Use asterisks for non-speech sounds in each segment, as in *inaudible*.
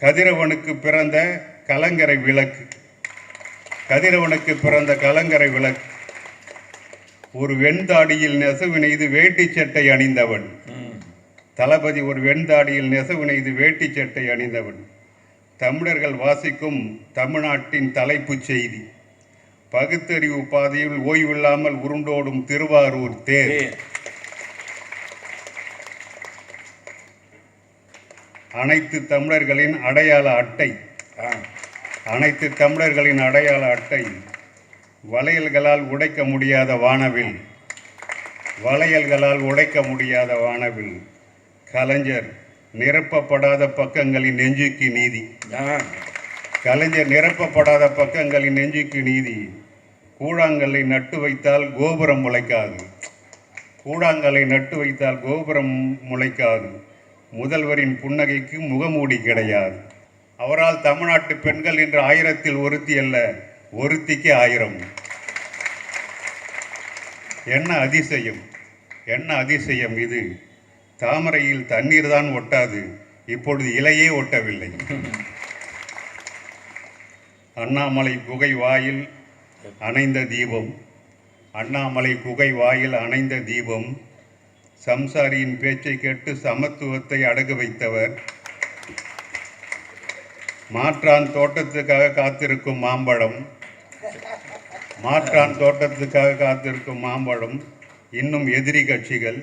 கதிரவனுக்கு பிறந்த கலங்கரை விளக்கு. கதிரவனுக்கு பிறந்த கலங்கரை விளக்கு. ஒரு வெண்தாடியில் நெசவு நெய்து வேட்டி சட்டை அணிந்தவன். தளபதி ஒரு வெண்தாடியில் நெசவு நெய்து வேட்டி சட்டை அணிந்தவன். தமிழர்கள் வாசிக்கும் தமிழ்நாட்டின் தலைப்புச் செய்தி. பகுத்தறிவு பாதையில் ஓய்வில்லாமல் உருண்டோடும் திருவாரூர் தேர். அனைத்து தமிழர்களின் அடையாள அட்டை. அனைத்து தமிழர்களின் அடையாள அட்டை. வளையல்களால் உடைக்க முடியாத வானவில். வளையல்களால் உடைக்க முடியாத வானவில். கலைஞர் நிரப்பப்படாத பக்கங்களின் நெஞ்சுக்கு நீதி. கலைஞர் நிரப்பப்படாத பக்கங்களின் நெஞ்சுக்கு நீதி. கூழாங்கல்லை நட்டு வைத்தால் கோபுரம் முளைக்காது. கூழாங்கல்லை நட்டு வைத்தால் கோபுரம் முளைக்காது. முதல்வரின் புன்னகைக்கு முகமூடி கிடையாது. அவரால் தமிழ்நாட்டு பெண்கள் இன்று ஆயிரத்தில் ஒருத்தி அல்ல ஒருத்திக்கு ஆயிரம். என்ன அதிசயம்? என்ன அதிசயம் இது? தாமரையில் தண்ணீர் தான் ஒட்டாது இப்பொழுது இலையே ஒட்டவில்லை. அண்ணாமலை குகை வாயில் அணைந்த தீபம் அண்ணாமலை குகை வாயில் அணைந்த தீபம் சம்சாரியின் பேச்சை கேட்டு சமத்துவத்தை அடகு வைத்தவர். மாற்றான் தோட்டத்துக்காக காத்திருக்கும் மாம்பழம். மாற்றான் தோட்டத்துக்காக காத்திருக்கும் மாம்பழம் இன்னும் எதிரி கட்சிகள்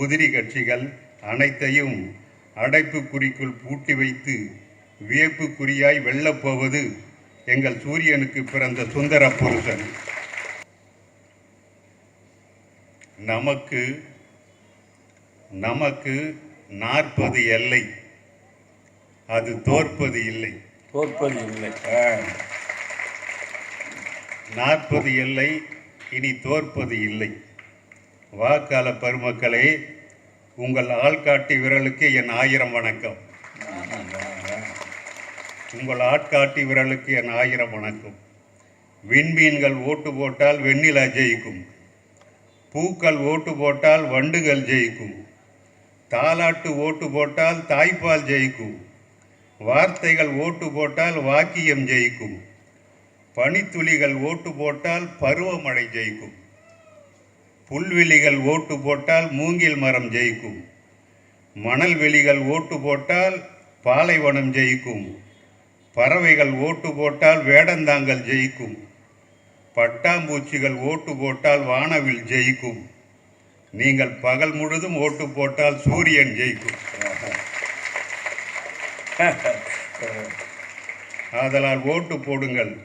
உதிரி கட்சிகள் அனைத்தையும் அடைப்பு குறிக்குள் பூட்டி வைத்து வியப்பு குறியாய் எங்கள் சூரியனுக்கு பிறந்த சுந்தர புருஷன். நமக்கு நமக்கு நாற்பது எல்லை. அது தோற்பது இல்லை. தோற்பது இல்லை. நாற்பது எல்லை இனி தோற்பது இல்லை. வாக்காள பெருமக்களே உங்கள் ஆள்காட்டி விரலுக்கு என் ஆயிரம் வணக்கம். உங்கள் ஆட்காட்டி விரலுக்கு என் ஆயிரம் வணக்கம். விண்மீன்கள் ஓட்டு போட்டால் வெண்ணிலா ஜெயிக்கும். பூக்கள் ஓட்டு போட்டால் வண்டுகள் ஜெயிக்கும். தாலாட்டு ஓட்டு போட்டால் தாய்ப்பால் ஜெயிக்கும். வார்த்தைகள் ஓட்டு போட்டால் வாக்கியம் ஜெயிக்கும். பனித்துளிகள் ஓட்டு போட்டால் பருவமழை ஜெயிக்கும். புல்வெளிகள் ஓட்டு போட்டால் மூங்கில் மரம் ஜெயிக்கும். மணல் வெளிகள் ஓட்டு போட்டால் பாலைவனம் ஜெயிக்கும். பறவைகள் ஓட்டு போட்டால் வேடந்தாங்கல் ஜெயிக்கும். பட்டாம்பூச்சிகள் ஓட்டு போட்டால் வானவில் ஜெயிக்கும். நீங்கள் பகல் முழுதும் ஓட்டு போட்டால் சூரியன் ஜெயிக்கும். *laughs* ஆதலால் ஓட்டு போடுங்கள்.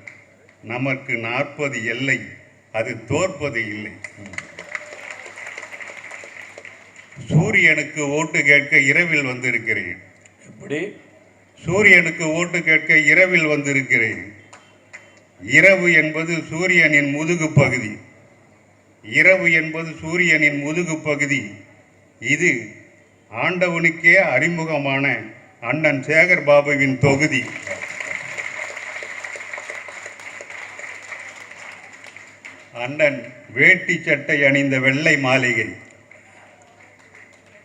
நமக்கு நாற்பது எல்லை அது தோற்பது இல்லை. சூரியனுக்கு ஓட்டு கேட்க இரவில் வந்திருக்கிறேன். எப்படி? சூரியனுக்கு ஓட்டு கேட்க இரவில் வந்திருக்கிறேன். இரவு என்பது சூரியனின் முதுகு பகுதி. இரவு என்பது சூரியனின் முதுகு பகுதி. இது ஆண்டவனுக்கே அறிமுகமான அண்ணன் சேகர் பாபுவின் தொகுதி. அண்ணன் வேட்டி சட்டை அணிந்த வெள்ளை மாளிகை.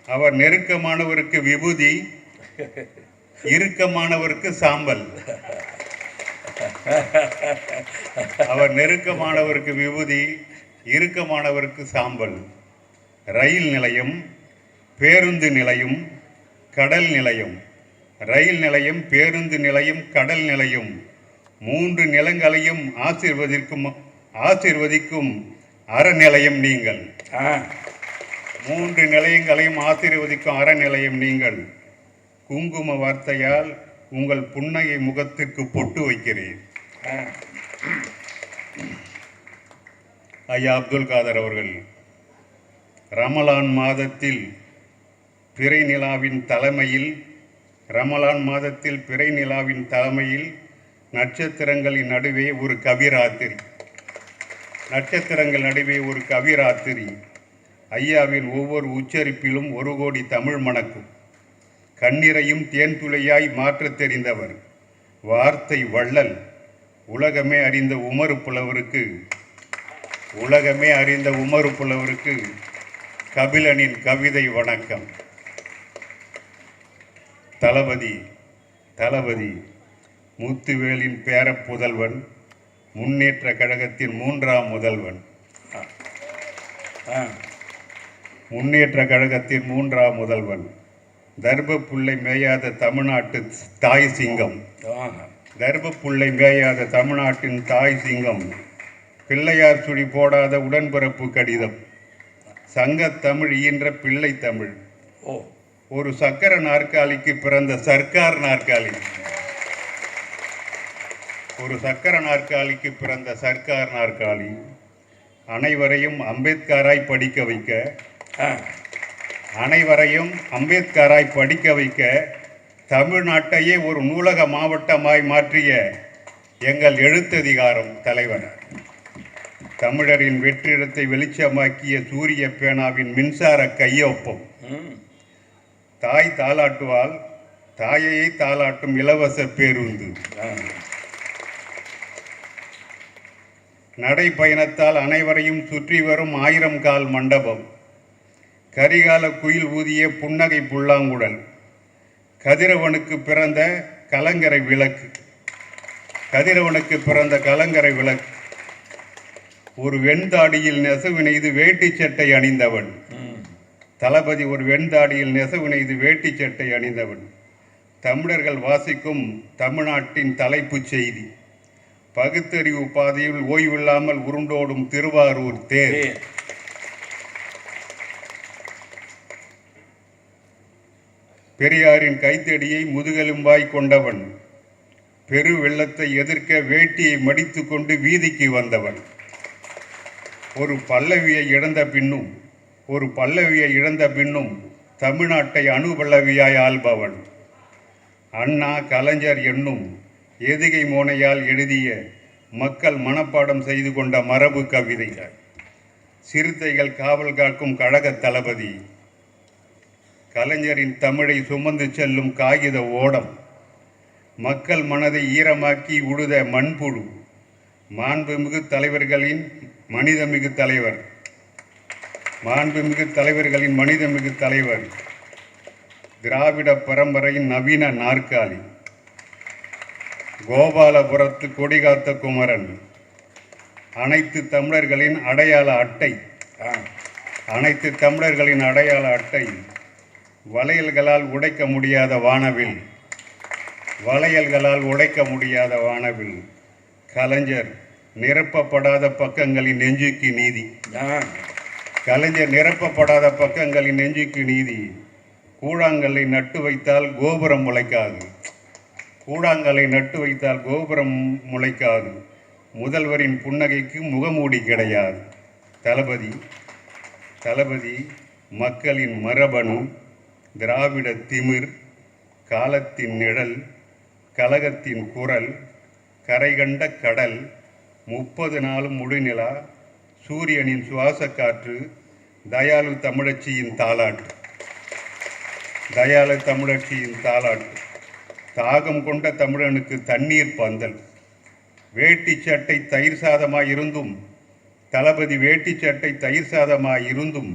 அவர் நெருக்கமானவருக்கு விபூதி இறுக்கமானவருக்கு சாம்பல். அவர் நெருக்கமானவருக்கு விபூதி இறுக்கமானவருக்கு சாம்பல். ரயில் நிலையம் பேருந்து நிலையம் கடல் நிலையம். ரயில் நிலையம் பேருந்து நிலையம் கடல் நிலையம். மூன்று நிலங்களையும் ஆசீர்வதிக்கும் ஆசீர்வதிக்கும் அறநிலையம் நீங்கள். மூன்று நிலையங்களையும் ஆசீர்வதிக்கும் அறநிலையம் நீங்கள். குங்கும வார்த்தையால் உங்கள் புன்னகை முகத்திற்கு பொட்டு வைக்கிறேன். ஐயா அப்துல் காதர் அவர்கள் ரமலான் மாதத்தில் பிறை நிலாவின் தலைமையில் ரமலான் மாதத்தில் பிறை நிலாவின் தலைமையில் நட்சத்திரங்களின் நடுவே ஒரு கவிராத்திரி. நட்சத்திரங்கள் நடுவே ஒரு கவிராத்திரி. ஐயாவின் ஒவ்வொரு உச்சரிப்பிலும் ஒரு கோடி தமிழ் மணக்கும். கண்ணீரையும் தேன் துளையாய் மாற்றத் தெரிந்தவர். வார்த்தை வள்ளல். உலகமே அறிந்த உமறு புலவருக்கு உலகமே அறிந்த உமறு புலவருக்கு கபிலனின் கவிதை வணக்கம். தளபதி தளபதி முத்துவேலின் பேரப் புதல்வன் முன்னேற்ற கழகத்தின் மூன்றாம் முதல்வன். முன்னேற்ற கழகத்தின் மூன்றாம் முதல்வன். தர்பப்புள்ளை மேயாத தமிழ்நாட்டு தாய் சிங்கம். ஆஹா. தர்பப்புள்ளை மேயாத தமிழ்நாட்டின் தாய் சிங்கம். பிள்ளையார் சுழி போடாத உடன்பிறப்பு கடிதம். சங்கத் தமிழ் ஈன்ற பிள்ளை தமிழ். ஓ. ஒரு சக்கர நாற்காலிக்கு பிறந்த சர்க்கார் நாற்காலி. ஒரு சக்கர நாற்காலிக்கு பிறந்த சர்க்கார் நாற்காலி. அனைவரையும் அம்பேத்கராய் படிக்க வைக்க. அனைவரையும் அம்பேத்கராய் படிக்க வைக்க. தமிழ்நாட்டையே ஒரு நூலக மாவட்டமாய் மாற்றிய எங்கள் எழுத்ததிகாரம் தலைவர் தமிழரின் வெற்றிடத்தை வெளிச்சமாக்கிய சூரிய பேனாவின் மின்சார கையொப்பம். தாய் தாளாட்டுவால் தாயையை தாளாட்டும் இலவச பேருந்து. நடைப்பயணத்தால் அனைவரையும் சுற்றி வரும் ஆயிரம் கால் மண்டபம். கரிகால குயில் ஊதிய புன்னகை புல்லாங்குழல். கதிரவனுக்கு பிறந்த கலங்கரை விளக்கு. கதிரவனுக்கு பிறந்த கலங்கரை விளக்கு. ஒரு வெண்தாடியில் நெசவு நெய்து வேட்டி சட்டை அணிந்தவன். தளபதி ஒரு வெண்தாடியில் நெசவு நெய்து வேட்டி சட்டை அணிந்தவன். தமிழர்கள் வாசிக்கும் தமிழ்நாட்டின் தலைப்புச் செய்தி. பகுத்தறிவு பாதையில் ஓய்வில்லாமல் உருண்டோடும் திருவாரூர் தேர். பெரியாரின் கைத்தடியை முதுகெலும்பாய் கொண்டவன். பெரு வெள்ளத்தை எதிர்க்க வேட்டியை மடித்துக் கொண்டு வீதிக்கு வந்தவன். ஒரு பல்லவியை இழந்த பின்னும் ஒரு பல்லவியை இழந்த பின்னும் தமிழ்நாட்டை அணுபல்லவியாய் ஆள்பவன். அண்ணா கலைஞர் என்னும் எதுகை மோனையால் எழுதிய மக்கள் மனப்பாடம் செய்து கொண்ட மரபு கவிதைகள். சிறுத்தைகள் காவல் காக்கும் கழக தளபதி. கலைஞரின் தமிழை சுமந்து செல்லும் காகித ஓடம். மக்கள் மனதை ஈரமாக்கி உழுத மண்புழு. மாண்புமிகு தலைவர்களின் மனிதமிகு தலைவர். மாண்புமிகு தலைவர்களின் மனிதமிகு தலைவர். திராவிட பரம்பரையின் நவீன நாற்காலி. கோபாலபுரத்து கொடிகாத்த குமரன். அனைத்து தமிழர்களின் அடையாள அட்டை. அனைத்து தமிழர்களின் அடையாள அட்டை. வளையல்களால் உடைக்க முடியாத வானவில். வளையல்களால் உடைக்க முடியாத வானவில். கலைஞர் நிரப்பப்படாத பக்கங்களின் நெஞ்சுக்கு நீதி. கலைஞர் நிரப்பப்படாத பக்கங்களின் நெஞ்சுக்கு நீதி. கூழாங்கல்லை நட்டு வைத்தால் கோபுரம் முளைக்காது. கூழாங்கல்லை நட்டு வைத்தால் கோபுரம் முளைக்காது. முதல்வரின் புன்னகைக்கு முகமூடி கிடையாது. தளபதி தளபதி மக்களின் மரபணு திராவிட திமிர் காலத்தின் நிழல் கலகத்தின் குரல் கரைகண்ட கடல் முப்பது நாளும் முழுநிலா சூரியனின் சுவாச காற்று தயாளு தமிழச்சியின் தாளாட்டு. தயாளு தமிழச்சியின் தாளாட்டு. தாகம் கொண்ட தமிழனுக்கு தண்ணீர் பந்தல். வேட்டி சட்டை தயிர் சாதமாய் இருந்தும் தளபதி வேட்டி சட்டை தயிர் சாதமாய் இருந்தும்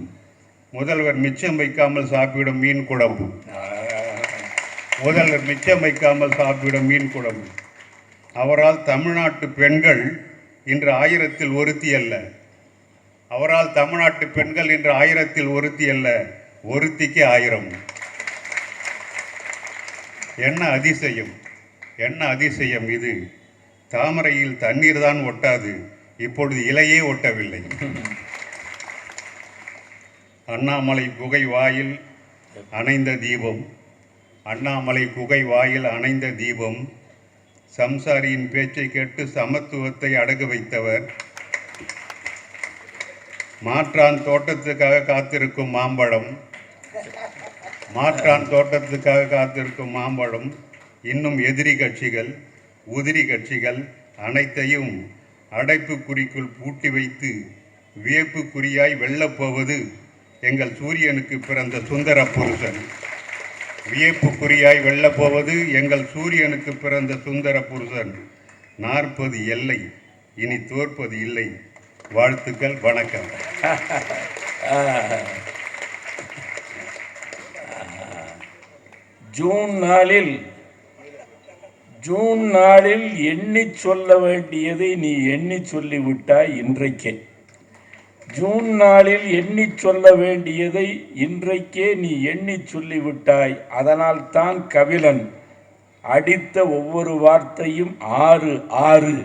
முதல்வர் மிச்சம் வைக்காமல் சாப்பிடும் மீன் குழம்பு. முதல்வர் மிச்சம் வைக்காமல் சாப்பிடும் மீன் குழம்பு. அவரால் தமிழ்நாட்டு பெண்கள் இன்று ஆயிரத்தில் ஒருத்தி அல்ல. அவரால் தமிழ்நாட்டு பெண்கள் இன்று ஆயிரத்தில் ஒருத்தி அல்ல ஒருத்திக்கு ஆயிரம். என்ன அதிசயம் என்ன அதிசயம் இது. தாமரையில் தண்ணீர் தான் ஒட்டாது இப்பொழுது இலையே ஒட்டவில்லை. அண்ணாமலை குகை வாயில் அணைந்த தீபம் அண்ணாமலை குகை வாயில் அணைந்த தீபம் சம்சாரியின் பேச்சை கேட்டு சமத்துவத்தை அடகு வைத்தவர். மாற்றான் தோட்டத்துக்காக காத்திருக்கும் மாம்பழம். மாற்றான் தோட்டத்துக்காக காத்திருக்கும் மாம்பழம் இன்னும் எதிரி கட்சிகள் உதிரி கட்சிகள் அனைத்தையும் அடைப்புக்குறிக்குள் பூட்டி வைத்து வியப்புக்குறியாய் வெல்லப்போவது எங்கள் சூரியனுக்கு பிறந்த சுந்தர புருஷன். வியப்புக்குறியாய் வெல்லப்போவது எங்கள் சூரியனுக்கு பிறந்த சுந்தர புருஷன். நாற்பது எல்லை இனி தோற்பது இல்லை. வாழ்த்துக்கள் வணக்கம். ஜூன் நாளில் ஜூன் நாளில் எண்ணி சொல்ல வேண்டியதை நீ எண்ணி சொல்லிவிட்டாய் இன்றைக்கே. ஜூன் நாளில் எண்ணி சொல்ல வேண்டியதை இன்றைக்கே நீ எண்ணி சொல்லிவிட்டாய். அதனால் தான் கபிலன் அடித்த ஒவ்வொரு வார்த்தையும் ஆறு ஆறு.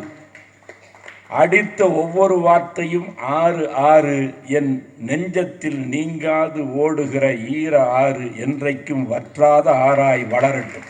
அடித்த ஒவ்வொரு வார்த்தையும் ஆறு ஆறு. என் நெஞ்சத்தில் நீங்காது ஓடுகிற ஈர ஆறு என்றைக்கும் வற்றாத ஆறாய் வளரட்டும்.